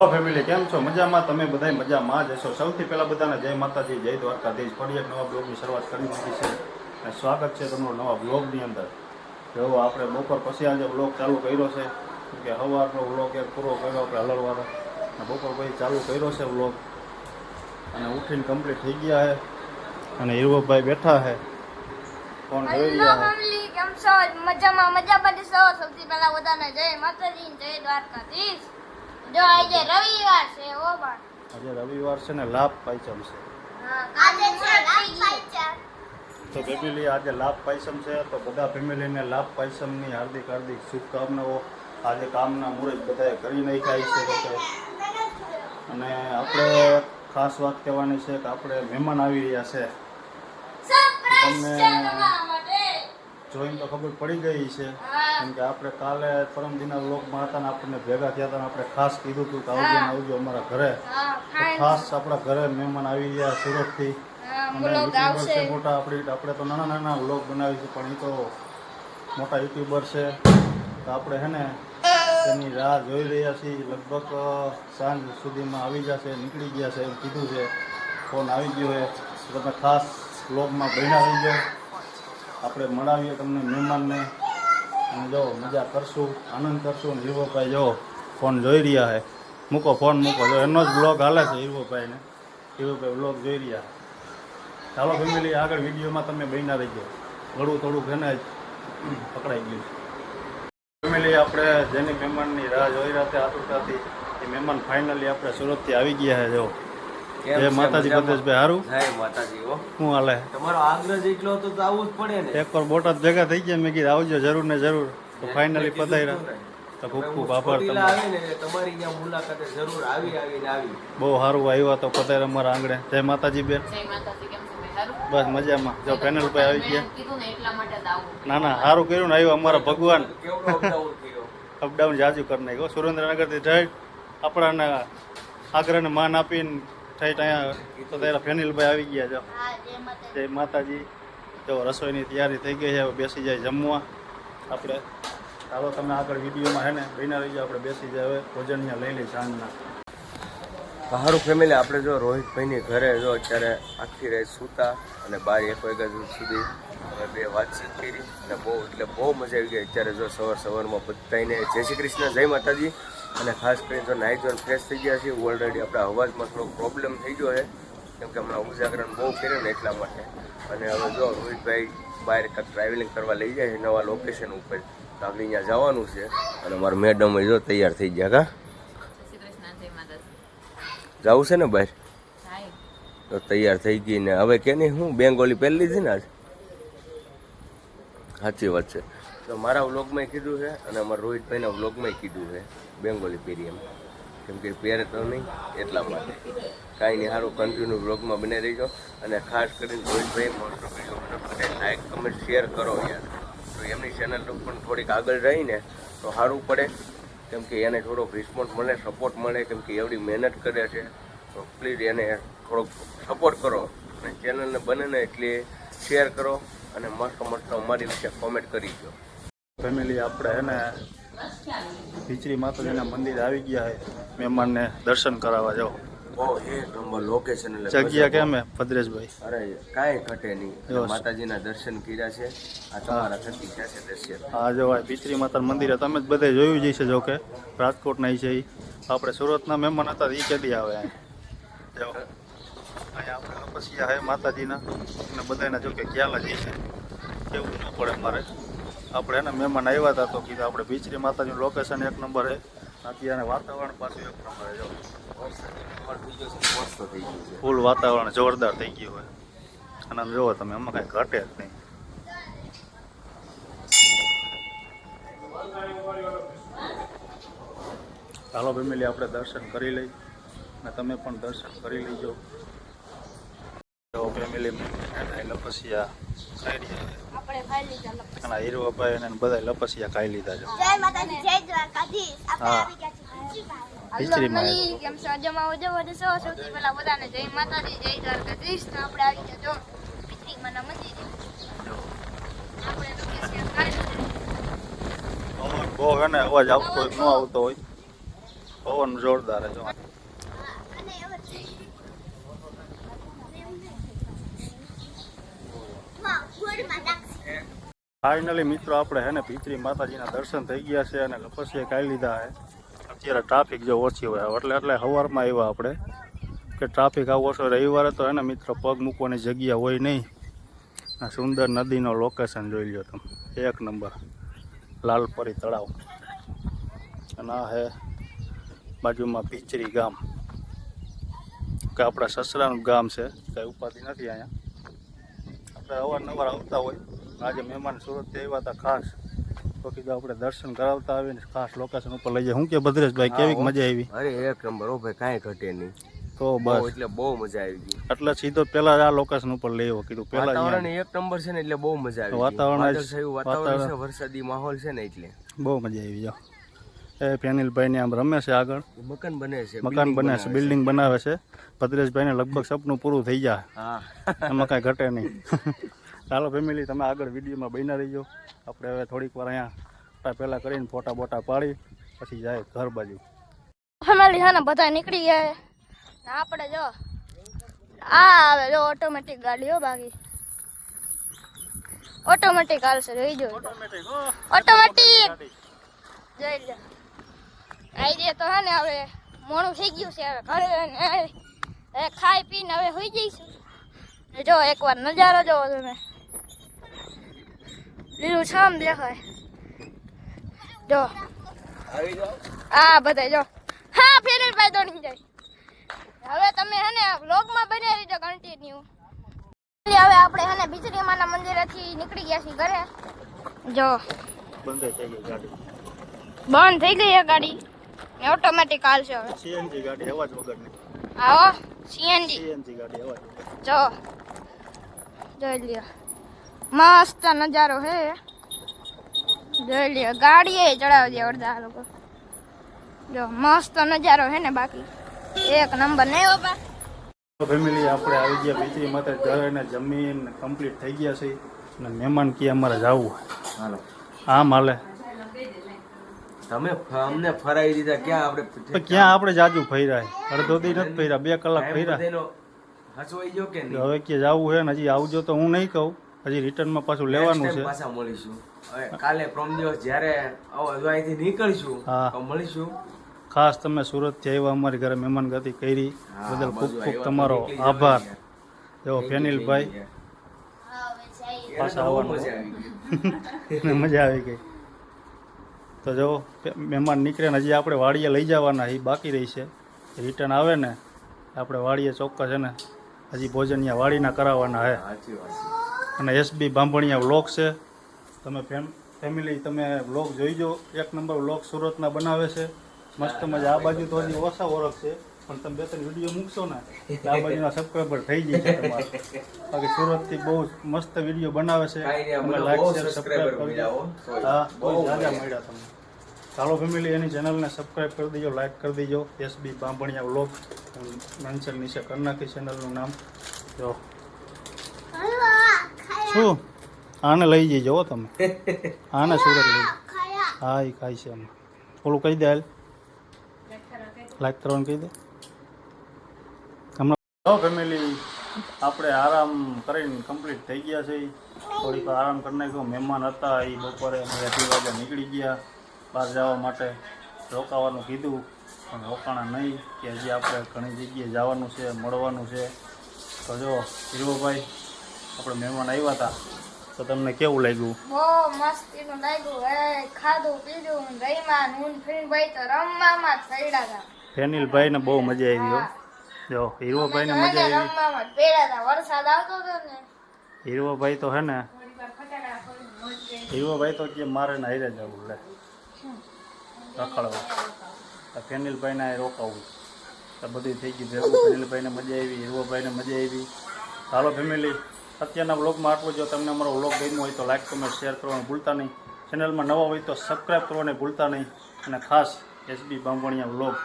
Family કેમ છો? મજામાં? તમે બધા મજામાં જ હશો? સૌથી પહેલા બધાને જય માતાજી જય દ્વારકાધીશ. ફરી એક નવા બ્લોગની શરૂઆત કરી દીધી છે. અને સ્વાગત છે તમારો નવા બ્લોગની અંદર. જો આપણે બપોર પછી આજે બ્લોગ ચાલુ કર્યો છે કે સવારનો બ્લોગ એક પૂરો કર્યો આપણે હલરવાનો અને બપોર પછી ચાલુ કર્યો છે બ્લોગ અને ઉઠીને કમ્પ્લીટ થઈ ગયા છે. અને હિરવભાઈ બેઠા છે. ફોન હેલો રહ્યા છે? કેમ છો? મજામાં મજા પડી સૌથી પહેલા બધાને જય માતાજી જય દ્વારકાધીશ. જો આજે રવિવાર છે ઓ આજે રવિવાર છે ને લાભ પાંચમ છે. આજે છે લાભ તો ફેમિલી આજે લાભ પાયસમ છે તો બધા ફેમિલીને લાભ પાયસમની હાર્દિક હાર્દિક શુભકામનાઓ. આજે કામના મુહૂર્ત બધાએ કરી નાખ્યા છે લોકો અને આપણે ખાસ વાત કહેવાની છે કે આપણે મહેમાન આવી રહ્યા છે. સરપ્રાઈઝ તમને- છે જોઈને તો ખબર પડી ગઈ છે. કેમ કે આપણે કાલે પરમ દિના લોકમાં હતા ને આપણને ભેગા થયા હતા આપણે ખાસ કીધું હતું કે આવજો ને આવજો અમારા ઘરે. ખાસ આપણા ઘરે મહેમાન આવી ગયા સુરતથી. અને મોટા આપણી આપણે તો નાના નાના વ્લોગ બનાવી છે પણ એ તો મોટા યુટ્યુબર છે. તો આપણે હે ને તેની રાહ જોઈ રહ્યા છીએ. લગભગ સાંજ સુધીમાં આવી જશે નીકળી ગયા છે એમ કીધું છે. ફોન આવી ગયો છે. તમે ખાસ વ્લોગમાં બન્યા રહીજો. આપણે મળાવીએ તમને મહેમાનને. અને જો મજા કરશું, આનંદ કરશું. અને હીરોભાઈ જો ફોન જોઈ રહ્યા છે. મૂકો ફોન મૂકો. જો એનો જ બ્લોગ હાલે છે હીરોભાઈને હીરોભાઈ બ્લોગ જોઈ રહ્યા ચાલો ફેમિલી, આગળ વિડીયોમાં તમે બન્યા રહીજો. થોડું થોડુંક એને પકડાઈ ગયું ફેમિલી, આપણે જેની મહેમાનની રાહ જોઈ રહ્યા હતા આતુરતાથી, એ મહેમાન ફાઇનલી આપણે સુરતથી આવી ગયા છે, જો. જય માતાજી મજામાં? ભાઈ હારું? જય માતાજી હો. શું હાલે? તમારો આગ્રહ જેટલો હતો તો આવવું જ પડે ને. એક વાર બોટાદ ભેગા થઈ ગયા મેં કીધું આવજો જરૂર ને જરૂર. તો ફાઇનલી પધાર્યા. તો ખૂબ ખૂબ આભાર તમને તમારો. આવી ને તમારી ત્યાં મુલાકાતે જરૂર આવી આવીને આવી. બહુ સારું આવ્યા તો પધાર્યા અમારા આંગણે. જય માતાજી બેન. જય માતાજી કેમ બસ મજામાં. જો પેનલ પર આવી ગયા. ને એટલા માટે જ આવું. ના ના સારું કર્યું ને આવ્યું અમારા ભગવાન. કેવડો અપડાઉન જાજુ કરી નાખ્યો. સુરેન્દ્રનગરથી થઈ આપણાને આગ્રહને માન આપીને થઈ અહીંયા તો તારા ફેનિલભાઈ આવી ગયા છો. હા જય માતાજી. તો રસોઈની તૈયારી થઈ ગઈ છે હવે બેસી જાય જમવા. આપણે ચાલો તમે આગળ વિડીયોમાં હે ને બન્યા રહી જાઓ આપણે બેસી જાય હવે ભોજન લઈ લઈ સાંજના. સારું ફેમિલી આપણે જો રોહિતભાઈની ઘરે જો અત્યારે આખી રાત સૂતા અને બાર એક વાગ્યા સુધી અમે બે વાતચીત કરી. અને બહુ એટલે બહુ મજા આવી ગઈ અત્યારે જો સવાર સવારમાં બધાને જય શ્રી કૃષ્ણ જય માતાજી. અને ખાસ કરીને જો નાઇટ ઝોન ફ્રેશ થઈ ગયા છીએ ઓલરેડી આપણા અવાજમાં થોડો પ્રોબ્લેમ થઈ ગયો છે. કેમ કે હમણાં ઉજાગરણ બહુ કર્યું ને એટલા માટે. અને હવે જો રોહિતભાઈ બહાર કાંક ટ્રાવેલિંગ કરવા લઈ જાય છે નવા લોકેશન ઉપર તો આપણે અહીંયા જવાનું છે. અને મારા મેડમ જો તૈયાર થઈ ગયા કા? જવું છે ને બહાર? તો તૈયાર થઈ ગઈ ને. હવે કે નહીં હું બેંગોલી પહેરી લીધી ને આજ? સાચી વાત છે. તો મારા વ્લોગમાં કીધું છે અને અમારા રોહિતભાઈના વ્લોગમાં કીધું છે બેંગોલી પહેરી કેમ કે પહેરે તો નહીં, એટલા માટે. કાંઈ નહીં સારું કન્ટિન્યુ વ્લોગમાં બને રહીજો. અને ખાસ કરીને રોહિતભાઈ of video like comment share કરો યાર. તો એમની ચેનલ પણ થોડીક આગળ રહીને તો સારું પડે. કેમ કે એને થોડોક રિસ્પોન્સ મળે સપોર્ટ મળે, કેમ કે એવડી મહેનત કરે છે. તો પ્લીઝ એને થોડોક સપોર્ટ કરો. અને ચેનલને બને ને એટલી શેર કરો. અને મસ્ત મસ્ત અમારી વિશે કોમેન્ટ કરી દો ફેમિલી આપણે હે ને ખીચડી માતાજીના મંદિર આવી ગયા છે મહેમાનને દર્શન કરાવવા જાઓ. જગ્યા કેમ હે ભદ્રેશભાઈ? અરે કાંઈ ઘટે નહીં. છે. માતાજીના દર્શન કર્યા છે. આ તમારા થકી થશે દર્શન આ જો આ પિત્રી માતાનું મંદિર તમે જ બધે જોયું જ છે જો કે. રાજકોટના છે એ આપણે સુરતના મહેમાન હતા એ કેદી આવે અહીં. અહીંયા આપણે લપસિયા હે માતાજીના. અને બધાના જો કે ખ્યાલ જ છે કેવું ન પડે મારે. આપણે એના મહેમાન આવ્યા હતા તો કીધું આપણે બિચરી માતાજીનું લોકેશન એક નંબર છે અત્યારે વાતાવરણ પાછું એક નંબર છે ફૂલ વાતાવરણ જોરદાર થઈ ગયું હોય. અને આમ જોવો તમે એમાં કાંઈ ઘટે જ નહીં. ચાલો ફેમિલી, આપણે દર્શન કરી લઈ. અને તમે પણ દર્શન કરી લેજો. જો ફેમિલી લપસિયા ખાઈ લીધા. અને આ હીરોભાઈ બધા લપસિયા ખાઈ લીધા છે. જય માતાજી જય દ્વારકાધીશ. આપણે હા. આવી ગયા છીએ ખીચડીમાં ખીચડીમાં કેમ છો? જમા જવો છો સૌથી પહેલા બધાને જય માતાજી જય દ્વારકાધીશ. તો આપણે આવી ગયા જો પિતરીમાના મંદિરે. આપણે તો કે છે ખાઈ લીધું. અવાજ બહુ હે ને અવાજ આવતો હોય ન આવતો હોય. પવન જોરદાર છે જો અને હવે વાહ ગોળમાં નાખશે ફાઇનલી મિત્રો, આપણે હે ને પિતરી માતાજીના દર્શન થઈ ગયા છે અને લપસીએ ખાઈ લીધા છે. અત્યારે ટ્રાફિક જો ઓછી હોય. એટલે એટલે સવારમાં આવ્યા આપણે કે ટ્રાફિક આવો ઓછો રવિવારે તો હે ને મિત્રો, પગ મૂકવાની જગ્યા હોય નહીં. આ સુંદર નદીનો લોકેશન જોઈ લો તમે. એક નંબર. લાલપરી તળાવ. અને આ હે બાજુમાં પિચરી ગામ. કે આપણા સસરાનું ગામ છે. કંઈ ઉપાધિ નથી અહીંયા. આપણે અવારનવાર આવતા હોય. આજે મહેમાન સુરતથી આવ્યા હતા ખાસ. તો કીધું આપણે દર્શન કરાવતા આવીને ખાસ લોકેશન ઉપર લઈ જાય હું કે ભદ્રેશભાઈ કેવી મજા આવી? અરે એક નંબર ઓ ભાઈ કાંઈ ઘટે નહીં. તો બસ. એટલે બહુ મજા આવી ગઈ. એટલે સીધો પેલા આ લોકેશન ઉપર લઈ આવ્યો કીધું પેલા વાતાવરણ એક નંબર છે ને એટલે બહુ મજા આવી વાતાવરણ વાતાવરણ છે વરસાદી માહોલ છે ને એટલે. બહુ મજા આવી જાવ એ ફેનિલભાઈને આમ રમે છે આગળ. મકાન બને છે મકાન બને છે બિલ્ડિંગ બનાવે છે. ભદ્રેશભાઈ ને લગભગ સપનું પૂરું થઈ જાય. એમાં કઈ ઘટે નહીં. ચાલો ફેમિલી, તમે આગળ વિડીયોમાં બન્યા રહીજો. આપણે હવે થોડીક વાર અહીંયા પહેલાં કરીને ફોટા બોટા પાડી, પછી જાય ઘર બાજુ. ફેમિલી, હા ને બધા નીકળી ગયા આપણે જો, આ આવે જો ઓટોમેટિક ગાડી હો બાકી. ઓટોમેટિક હાલશે, જોઈ જો. ઓટોમેટિક જોઈ આઈ દે તો હે ને હવે મોડું થઈ ગયું છે હવે ઘરે ખાઈ પીને હવે હોઈ જઈશું. જો એકવાર નજારો જોવો તમે. લીલું છામ દેખાય. જો. આ બધા જો. હા ફેરેલ ભાઈ દોડી જાય. હવે તમે હે ને વ્લોગમાં બને રહીજો કન્ટિન્યુ હવે આપણે હે ને બિચરી માના મંદિરેથી નીકળી ગયા છીએ ઘરે. જો. બંધ થઈ ગઈ ગાડી. બંધ થઈ ગઈ ગાડી. ઓટોમેટિક હાલશે હવે. સીએનજી ગાડી અવાજ વગરની. આવો સીએનજી. સીએનજી ગાડી અવાજ જો. જોઈ લ્યો. મસ્ત નજારો હે. જોઈ લ્યો ગાડીએ ચડાવી દે અડધા લોકો. જો મસ્ત નજારો હે ને બાકી. એક નંબર નહીં બાપા ફેમિલી આપણે આવી ગયા બીજી માથે ઘર ને જમીન કમ્પ્લીટ થઈ ગયા છે. અને મહેમાન કે અમારે જવું? હાલો. આમ હાલે. તમે અમને ફરાવી દીધા ક્યાં આપણે ક્યાં આપણે જાજુ ફર્યા? અડધો દી નથી ફર્યા બે કલાક ફર્યા. હસવાઈ ગયો કે હવે કે જવું હે ને હજી આવજો તો હું નહીં કહું. હજી રિટર્નમાં પાછું લેવાનું છે. પાછા મળીશું. હવે કાલે પ્રમ દિવસ જ્યારે અહીંથી નીકળશું હા. તો મળીશું. ખાસ તમે સુરતથી આવ્યા અમારી ઘરે મહેમાન ગતિ કરી. બદલ ખૂબ ખૂબ તમારો આભાર. એવો ફેનિલભાઈ પાછા આવવાનું. મજા આવી ગઈ. ને મજા આવી ગઈ. તો જો મહેમાન નીકળે ને હજી આપણે વાડીએ લઈ જવાના એ બાકી રહી છે. રિટર્ન આવે ને આપણે વાડીએ ચોક્કસ છે ને હજી ભોજન અહીંયા વાડીના કરાવવાના હે. સાચી વાત અને એસબી બાંભણિયા વ્લોગ છે. તમે ફેમ ફેમિલી તમે વ્લોગ જોઈજો. એક નંબર વ્લોગ સુરતના બનાવે છે. મસ્ત મજા. આ બાજુ તો હજી ઓછા ઓળખ છે પણ તમે બે ત્રણ વીડિયો મૂકશો ને આ બાજુના સબસ્ક્રાઈબર થઈ જાય છે બાકી સુરતથી બહુ મસ્ત વીડિયો બનાવે છે. તમે લાઈક શેર સબસ્ક્રાઈબ કરી કરજો. હા બહુ જાજા મળ્યા. મળ્યા તમને. ચાલો ફેમિલી એની ચેનલને સબસ્ક્રાઈબ કરી દેજો લાઈક કરી દેજો. એસબી બાંભણિયા વ્લોગ મેન્શન નીચે કરી નાખી ચેનલનું નામ. જો. શું? આને લઈ જઈજો હો તમે. આને સુરત લઈ હા એ ખાય છે અમે થોડું કહી દે હાલ. લાઈક કરવાનું કહી દે. હમણાં ફેમિલી આપણે આરામ કરીને કમ્પ્લીટ થઈ ગયા છે. થોડીક વાર આરામ કરી નાખ્યો. મહેમાન હતા એ બપોરે અઢી વાગે નીકળી ગયા બહાર જવા માટે. રોકાવાનું કીધું પણ રોકાણા નહીં કે હજી આપણે ઘણી જગ્યાએ જવાનું છે મળવાનું છે. તો જો હીરોભાઈ આપણે મહેમાન આવ્યા હતા. તો તમને કેવું લાગ્યું? બહુ મસ્તી નું લાગ્યું. હે ખાધું પીધું રહીમાં નૂન ફીણ ભાઈ તો રમવામાં જ પડ્યા હતા. ફેનિલભાઈને બહુ મજા આવી હો. જો હીરોભાઈને ને મજા આવી. રમવામાં જ હતા. વરસાદ આવતો હતો ને. હીરોભાઈ તો હે ને થોડીક વાર ફટાકડા ફોડીને મોજ કરી. હીરોભાઈ તો કે મારે ને હારે જવું લે. રખડવા. તો ફેનિલભાઈને આ રોકાવું. તો બધું થઈ ગયું ભેગું. ફેનિલભાઈને મજા આવી હીરોભાઈને મજા આવી. હાલો ફેમિલી અત્યારના વ્લોગમાં આટલું જો. તમને અમારો વ્લોગ ગમ્યો હોય તો લાઈક કમેન્ટ શેર કરવાનું ભૂલતા નહીં. ચેનલમાં નવા હોય તો સબસ્ક્રાઈબ કરવાને ભૂલતા નહીં. અને ખાસ એસબી બાંભણિયા વ્લોગ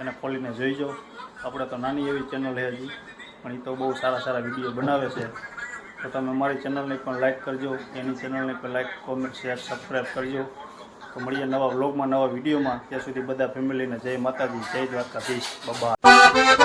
એને ખોલીને જોઈજો. આપણે તો નાની એવી ચેનલ છે હજી, પણ એ તો બહુ સારા સારા વીડિયો બનાવે છે. તો તમે અમારી ચેનલને પણ લાઈક કરજો. એની ચેનલને પણ લાઈક કોમેન્ટ શેર સબસ્ક્રાઈબ કરજો. તો મળીએ નવા વ્લોગમાં, નવા વિડીયોમાં ત્યાં સુધી બધા ફેમિલીને જય માતાજી, જય દ્વારકાધીશ. બાબા